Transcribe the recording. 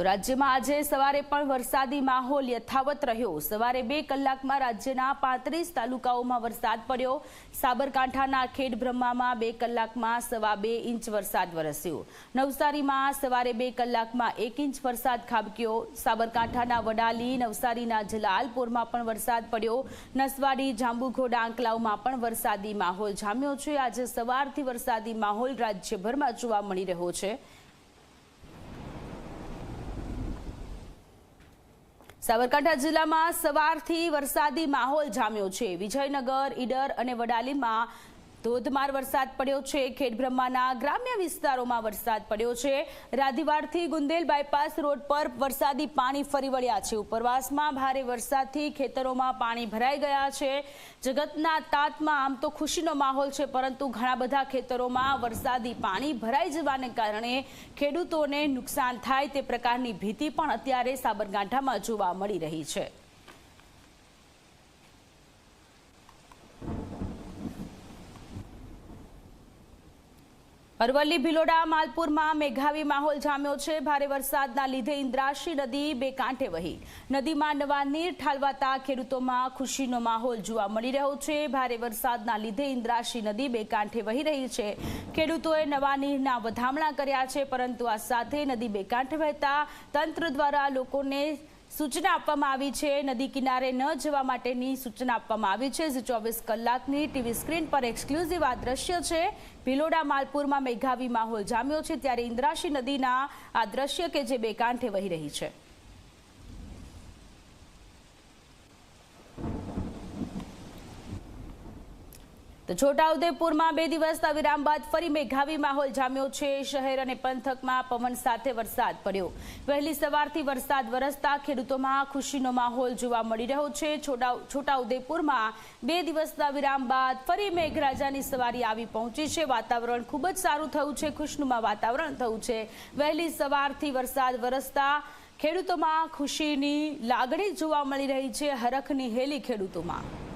તો રાજ્યમાં આજે સવારે પણ વરસાદી માહોલ યથાવત રહ્યો. સવારે બે કલાકમાં રાજ્યના પાંત્રીસ તાલુકાઓમાં વરસાદ પડ્યો. સાબરકાંઠાના ખેડ બ્રહ્મામાં બે કલાકમાં સવા બે ઇંચ વરસાદ વરસ્યો. નવસારીમાં સવારે બે કલાકમાં એક ઇંચ વરસાદ ખાબક્યો. સાબરકાંઠાના વડાલી, નવસારીના જલાલપુરમાં પણ વરસાદ પડ્યો. નસવાડી, જાંબુઘોડા આંકલાવમાં પણ વરસાદી માહોલ જામ્યો છે. આજે સવારથી વરસાદી માહોલ રાજ્યભરમાં જોવા મળી રહ્યો છે. સાબરકાંઠા જિલ્લામાં સવારથી વરસાદી માહોલ જામ્યો છે. વિજયનગર ઈડર અને વડાલીમાં ધોધમાર વરસાદ પડ્યો છે. ખેડબ્રહ્માના ગ્રામ્ય વિસ્તારોમાં વરસાદ પડ્યો છે. રાધીવાડથી ગુંદેલ બાયપાસ રોડ પર વરસાદી પાણી ફરી વળ્યા છે. ઉપરવાસમાં ભારે વરસાદથી ખેતરોમાં પાણી ભરાઈ ગયા છે. જગતના તાતમાં આમ તો ખુશીનો માહોલ છે, પરંતુ ઘણા બધા ખેતરોમાં વરસાદી પાણી ભરાઈ જવાને કારણે ખેડૂતોને નુકસાન થાય તે પ્રકારની ભીતિ પણ અત્યારે સાબરકાંઠામાં જોવા મળી રહી છે. અરવલ્લી ભિલોડા, માલપુરમાં મેઘાવી માહોલ જામ્યો છે. ભારે વરસાદના લીધે ઇન્દ્રાશી નદી બે કાંઠે વહી. નદીમાં નવા નીર ઠાલવાતા ખેડૂતોમાં ખુશીનો માહોલ જોવા મળી રહ્યો છે. ભારે વરસાદના લીધે ઇન્દ્રાશી નદી બે કાંઠે વહી રહી છે. ખેડૂતોએ નવા નીરના વધામણા કર્યા છે, પરંતુ આ સાથે નદી બે કાંઠે વહેતા તંત્ર દ્વારા લોકોને સૂચના આપવામાં આવી છે. નદી કિનારે ન જવા માટેની સૂચના આપવામાં આવી છે. જે ચોવીસ કલાકની ટીવી સ્ક્રીન પર એક્સક્લુઝિવ આ દ્રશ્ય છે. ભિલોડા માલપુરમાં મેઘાવી માહોલ જામ્યો છે. ત્યારે ઇન્દ્રાશી નદીના આ દ્રશ્ય કે જે બે કાંઠે વહી રહી છે. તો છોટાઉદેપુરમાં બે દિવસના વિરામ બાદ ફરી મેઘાવી માહોલ જામ્યો છે. શહેર અને પંથકમાં પવન સાથે વરસાદ પડ્યો. વહેલી સવારથી વરસાદ વરસતા ખેડૂતોમાં ખુશીનો માહોલ જોવા મળી રહ્યો છે. છોટા છોટાઉદેપુરમાં બે દિવસના વિરામ બાદ ફરી મેઘરાજાની સવારી આવી પહોંચી છે. વાતાવરણ ખૂબ જ સારું થયું છે. ખુશનુમા વાતાવરણ થયું છે. વહેલી સવારથી વરસાદ વરસતા ખેડૂતોમાં ખુશીની લાગણી જોવા મળી રહી છે. હરખની હેલી ખેડૂતોમાં.